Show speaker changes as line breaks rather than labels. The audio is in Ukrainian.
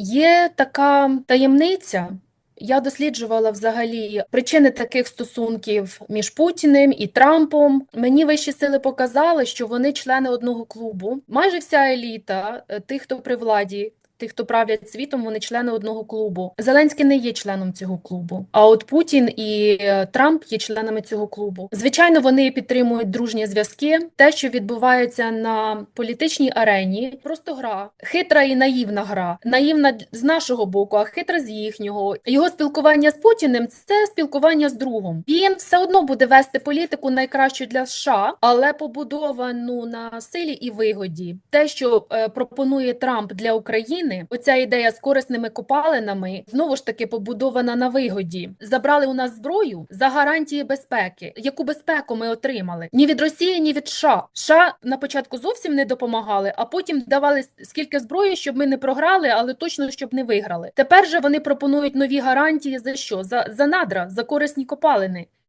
Є така таємниця. Я досліджувала взагалі причини таких стосунків між Путіним і Трампом. Мені вищі сили показали, що вони члени одного клубу. Майже вся еліта, е, тих, хто при владі, тих, хто правлять світом, вони члени одного клубу. Зеленський не є членом цього клубу. А от Путін і е, Трамп є членами цього клубу. Звичайно, вони підтримують дружні зв'язки. Те, що відбувається на політичній арені, просто гра, хитра і наївна гра. Наївна з нашого боку, а хитра з їхнього. Його спілкування з Путіним це спілкування з другом. Він все одно буде вести політику найкращу для США, але побудовану на силі і вигоді. Те, що е, пропонує Трамп для України, оця ідея з корисними копалинами знову ж таки побудована на вигоді. Забрали у нас зброю за гарантії безпеки. Яку безпеку ми отримали? Ні від Росії, ні від США. США на початку зовсім не допомагали, а потім давали скільки зброї, щоб ми не програли, але точно щоб не виграли. Тепер же вони пропонують нові гарантії за що? За, за надра, за корисні копалини.